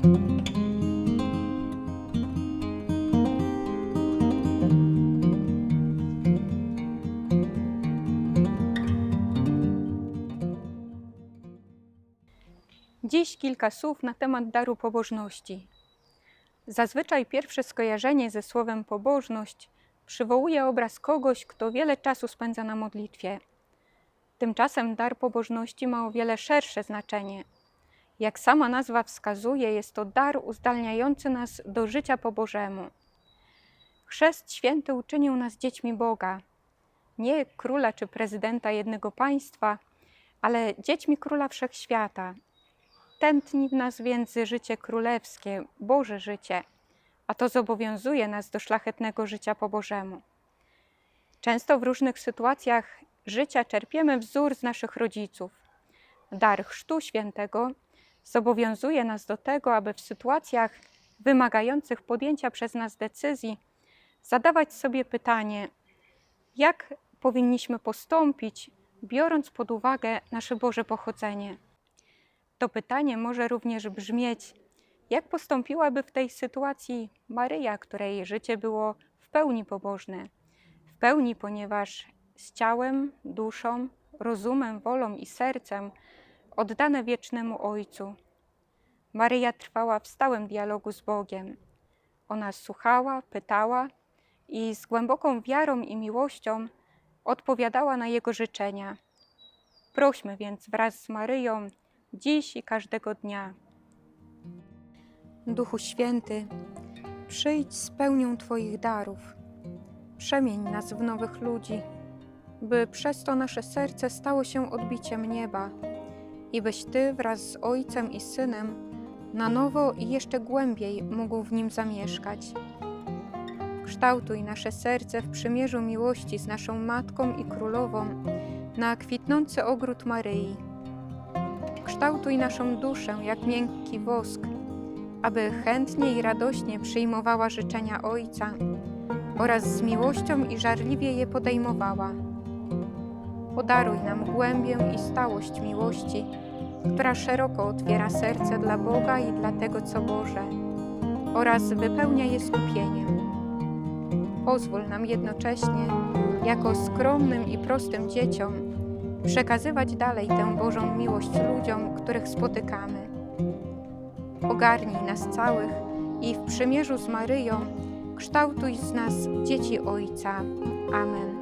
Dziś kilka słów na temat daru pobożności. Zazwyczaj pierwsze skojarzenie ze słowem pobożność przywołuje obraz kogoś, kto wiele czasu spędza na modlitwie. Tymczasem dar pobożności ma o wiele szersze znaczenie – jak sama nazwa wskazuje, jest to dar uzdalniający nas do życia po Bożemu. Chrzest święty uczynił nas dziećmi Boga, nie króla czy prezydenta jednego państwa, ale dziećmi króla wszechświata. Tętni w nas więc życie królewskie, Boże życie, a to zobowiązuje nas do szlachetnego życia po Bożemu. Często w różnych sytuacjach życia czerpiemy wzór z naszych rodziców. Dar Chrztu Świętego zobowiązuje nas do tego, aby w sytuacjach wymagających podjęcia przez nas decyzji zadawać sobie pytanie, jak powinniśmy postąpić, biorąc pod uwagę nasze Boże pochodzenie. To pytanie może również brzmieć, jak postąpiłaby w tej sytuacji Maryja, której życie było w pełni pobożne, w pełni, ponieważ z ciałem, duszą, rozumem, wolą i sercem oddane wiecznemu Ojcu. Maryja trwała w stałym dialogu z Bogiem. Ona słuchała, pytała i z głęboką wiarą i miłością odpowiadała na Jego życzenia. Prośmy więc wraz z Maryją dziś i każdego dnia. Duchu Święty, przyjdź z pełnią Twoich darów. Przemień nas w nowych ludzi, by przez to nasze serce stało się odbiciem nieba i byś Ty wraz z Ojcem i Synem na nowo i jeszcze głębiej mógł w nim zamieszkać. Kształtuj nasze serce w przymierzu miłości z naszą Matką i Królową na kwitnący ogród Maryi. Kształtuj naszą duszę jak miękki wosk, aby chętnie i radośnie przyjmowała życzenia Ojca oraz z miłością i żarliwie je podejmowała. Podaruj nam głębię i stałość miłości, która szeroko otwiera serce dla Boga i dla tego, co Boże, oraz wypełnia je skupieniem. Pozwól nam jednocześnie, jako skromnym i prostym dzieciom, przekazywać dalej tę Bożą miłość ludziom, których spotykamy. Ogarnij nas całych i w przymierzu z Maryją kształtuj z nas dzieci Ojca. Amen.